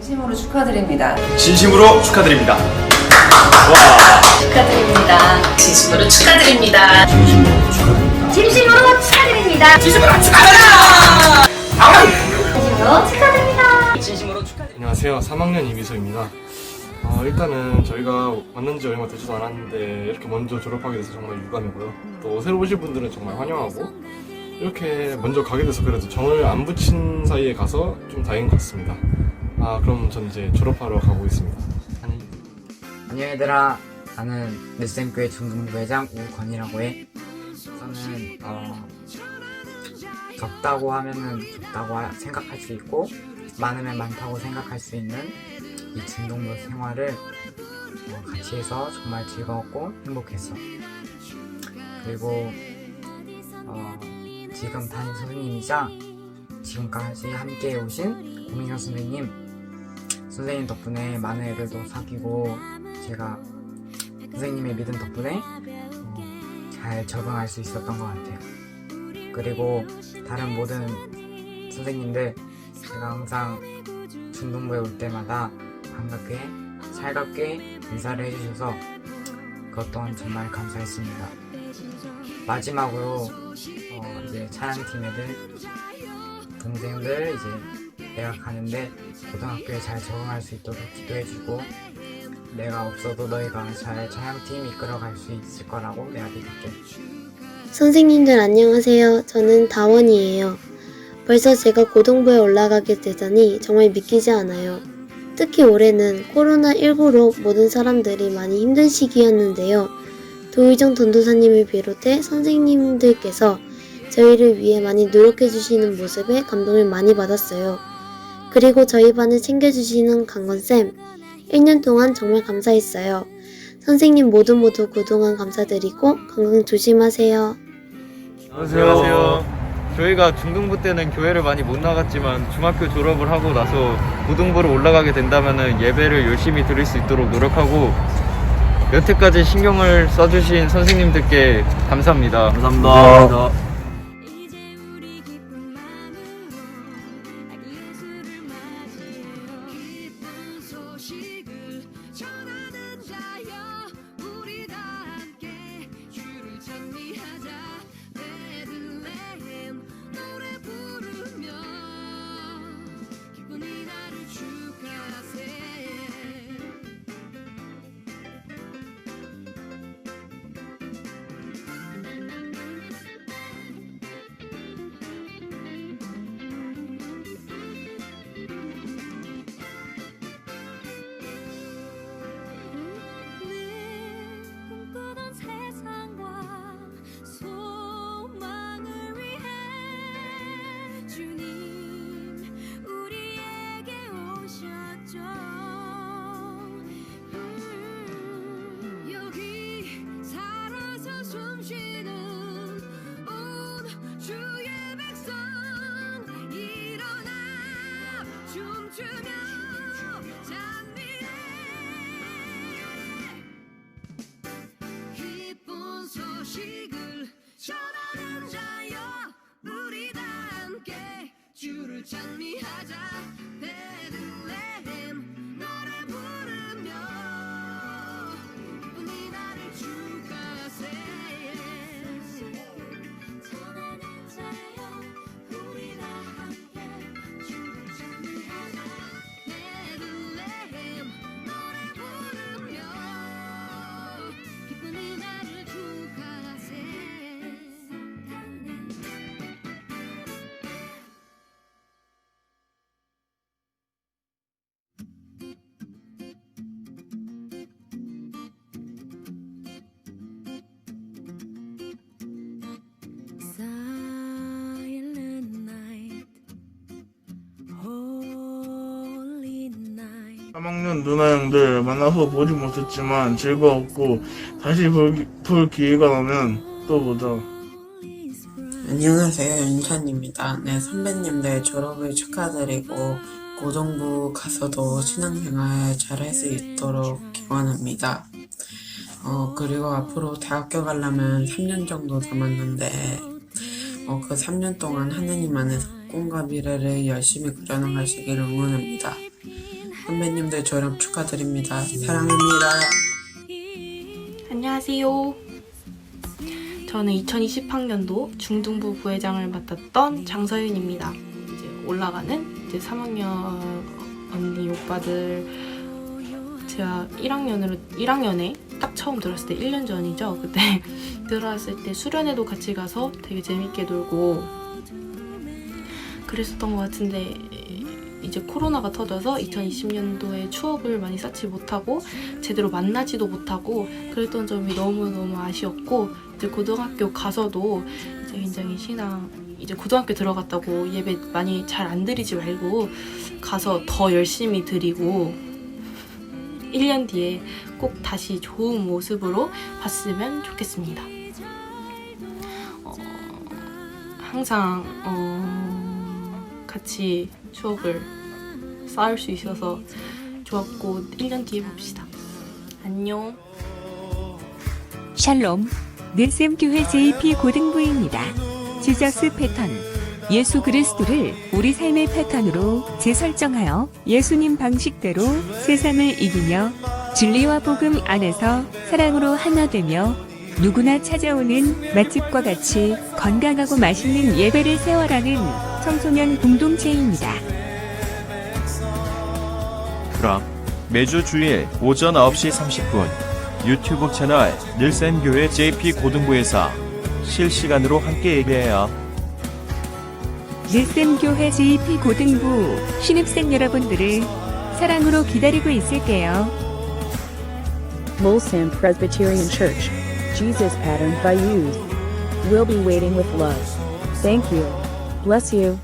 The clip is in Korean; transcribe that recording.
진심으로 축하드립니다. 진심으로 축하드립니다. 와. 축하드립니다. 진심으로 축하드립니다. 진심으로 축하드립니다. 진심으로 축하드립니다. 진심으로 축하드립니다. 진심으로 축하드립니다. 안녕하세요. 3학년 이미소입니다. 어, 일단은 저희가 만난 지 얼마 되지도 않았는데 이렇게 먼저 졸업하게 돼서 정말 유감이고요. 또 새로 오실 분들은 정말 환영하고 이렇게 먼저 가게 돼서 그래도 정을 안 붙인 사이에 가서 좀 다행인 것 같습니다. 아 그럼 전 이제 졸업하러 가고 있습니다. 안녕히 안녕 얘들아 나는 넷쌤교회 중등부 회장 우건이라고 해. 저는 어 적다고 하면은 적다고 하- 생각할 수 있고 많으면 많다고 생각할 수 있는 이 중등부 생활을 어, 같이 해서 정말 즐거웠고 행복했어. 그리고 어, 지금 담임 선생님이자 지금까지 함께 오신 고민경 선생님 선생님 덕분에 많은 애들도 사귀고 제가 선생님의 믿음 덕분에 어, 잘 적응할 수 있었던 것 같아요. 그리고 다른 모든 선생님들 제가 항상 중등부에 올 때마다 반갑게 살갑게 인사를 해주셔서 그것 또한 정말 감사했습니다. 마지막으로 어, 이제 찬양팀 애들 동생들 이제 내가 가는데 고등학교에 잘 적응할 수 있도록 기도해주고 내가 없어도 너희가 잘 찬양팀 이끌어갈 수 있을 거라고 내가 믿을게. 선생님들 안녕하세요. 저는 다원이에요. 벌써 제가 고등부에 올라가게 되다니 정말 믿기지 않아요. 특히 올해는 코로나19로 모든 사람들이 많이 힘든 시기였는데요. 도의정 전도사님을 비롯해 선생님들께서 저희를 위해 많이 노력해주시는 모습에 감동을 많이 받았어요. 그리고 저희 반을 챙겨주시는 강건쌤, 1년 동안 정말 감사했어요. 선생님 모두 모두 그동안 감사드리고 건강 조심하세요. 안녕하세요. 저희가 중등부 때는 교회를 많이 못 나갔지만 중학교 졸업을 하고 나서 고등부로 올라가게 된다면 예배를 열심히 드릴 수 있도록 노력하고 여태까지 신경을 써주신 선생님들께 감사합니다. 감사합니다. 이제 찬 3학년 누나 형들 만나서 보지 못했지만 즐거웠고 다시 볼, 볼 기회가 나면 또 보자. 안녕하세요. 윤찬입니다. 네, 선배님들 졸업을 축하드리고 고등부 가서도 신앙생활 잘 할 수 있도록 기원합니다. 어, 그리고 앞으로 대학교 가려면 3년 정도 남았는데 어, 그 3년 동안 하느님 안에서 꿈과 미래를 열심히 그려나가시기를 응원합니다. 선배님들 졸업 축하드립니다. 사랑합니다. 안녕하세요. 저는 2020학년도 중등부 부회장을 맡았던 장서윤입니다. 이제 올라가는 이제 3학년 언니 오빠들 제가 1학년으로 1학년에 딱 처음 들었을 때 1년 전이죠. 그때 들어왔을 때 수련회도 같이 가서 되게 재밌게 놀고 그랬었던 것 같은데 이제 코로나가 터져서 2020년도에 추억을 많이 쌓지 못하고 제대로 만나지도 못하고 그랬던 점이 너무너무 아쉬웠고 이제 고등학교 가서도 이제 굉장히 신앙 이제 고등학교 들어갔다고 예배 많이 잘 안 드리지 말고 가서 더 열심히 드리고 1년 뒤에 꼭 다시 좋은 모습으로 봤으면 좋겠습니다. 어, 항상 어, 같이 추억을 쌓을 수 있어서 좋았고 1년 뒤에 봅시다. 안녕. 샬롬, 늘샘교회 JP 고등부입니다. 지저스 패턴. 예수 그리스도를 우리 삶의 패턴으로 재설정하여 예수님 방식대로 세상을 이기며 진리와 복음 안에서 사랑으로 하나 되며 누구나 찾아오는 맛집과 같이 건강하고 맛있는 예배를 세워라는 청소년 공동체입니다. 그럼 매주 주일 오전 9시 30분 유튜브 채널 늘센교회 JP 고등부에서 실시간으로 함께 예배해요. 늘샘교회 JP 고등부 신입생 여러분들을 사랑으로 기다리고 있을게요. Mulsan Presbyterian Church, Jesus patterned by youth. We'll be waiting with love. Thank you. Bless you.